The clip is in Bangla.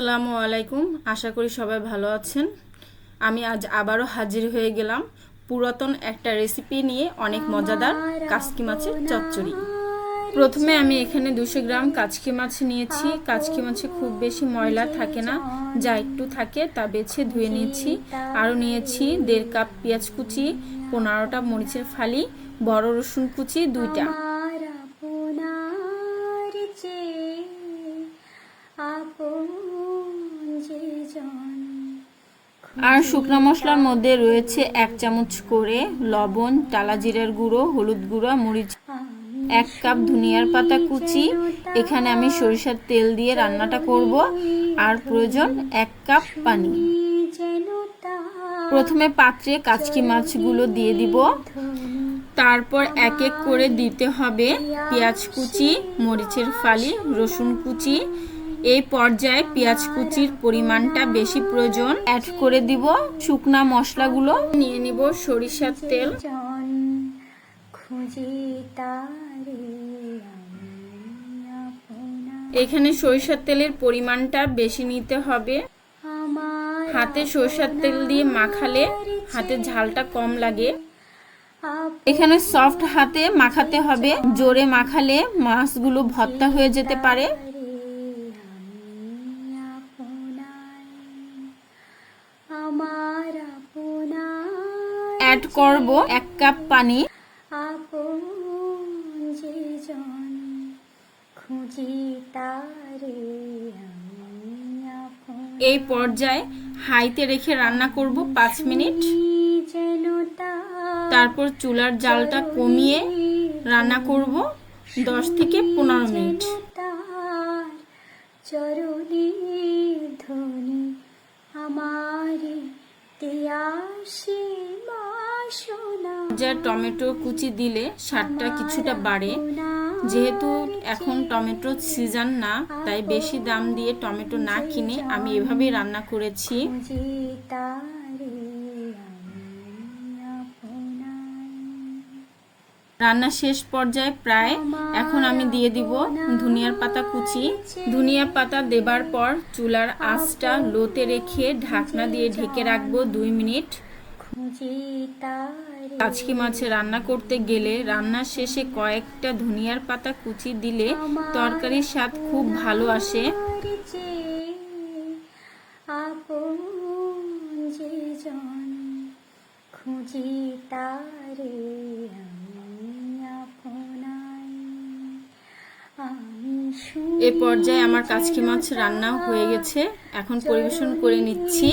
আসসালামু আলাইকুম। আশা করি সবাই ভালো আছেন। আমি আজ আবারও হাজির হয়ে গেলাম পুরাতন একটা রেসিপি নিয়ে অনেক মজাদার কাচকি মাছের চচ্চড়ি। প্রথমে আমি এখানে দুশো গ্রাম কাচকি মাছ নিয়েছি। কাচকি মাছে খুব বেশি ময়লা থাকে না, যা একটু থাকে তা বেছে ধুয়ে নিয়েছি। আরও নিয়েছি দেড় কাপ পেঁয়াজ কুচি, পনেরোটা মরিচের ফালি, বড় রসুন কুচি, দুইটা। আর শুকনো মশলার মধ্যে রয়েছে এক চামচ করে লবণ, টালা জিরার গুঁড়ো, হলুদ গুঁড়ো, মরিচ এক কাপ ধনিয়ার পাতা কুচি। এখানে আমি সরিষার তেল দিয়ে রান্নাটা করব। আর প্রয়োজন এক কাপ পানি। প্রথমে পাত্রে কাচকি মাছগুলো দিয়ে দিব। তারপর এক এক করে দিতে হবে। পেঁয়াজ কুচি, মরিচের ফালি, রসুন কুচি এই পর্যায়ে পেঁয়াজ কুচির পরিমাণটা বেশি প্রয়োজন। অ্যাড করে দিব শুকনা মশলাগুলো। নিয়ে নিব সরিষার তেল। এখানে সরিষার তেলের পরিমাণটা বেশি নিতে হবে। হাতে সরিষার তেল দিয়ে মাখালে হাতে ঝালটা কম লাগে। এখানে সফট হাতে মাখাতে হবে। জোরে মাখালে মাছগুলো ভর্তা হয়ে যেতে পারে। অ্যাড করব এক কাপ পানি। এই পর্যায়ে হাইতে রেখে রান্না করব পাঁচ মিনিট। তারপর চুলার জালটা কমিয়ে রান্না করব দশ থেকে পনেরো মিনিট। তার চরণে ধ্বনি আমারে তিয়াসে বাসনা যা টমেটো কুচি দিলে স্বাদটা কিছুটা বাড়ে। যেহেতু এখন টমেটো সিজন না তাই বেশি দাম দিয়ে টমেটো না কিনে আমি এভাবেই রান্না করেছি। রান্না শেষ পর্যায়ে প্রায় এখন আমি দিয়ে দিব ধনিয়ার পাতা কুচি। ধনিয়া পাতা দেবার পর চুলার আঁচটা লোতে রেখে ঢাকনা দিয়ে ঢেকে রাখব দুই মিনিট। কাচকি মাছে রান্না করতে গেলে রান্নার শেষে কয়েকটা ধনিয়ার পাতা কুচি দিলে তরকারির স্বাদ খুব ভালো আসে। খুঁজি তারে এ পর্যায়ে আমার কাচকি মাছ রান্না হয়ে গেছে। এখন পরিবেশন করে নিচ্ছি।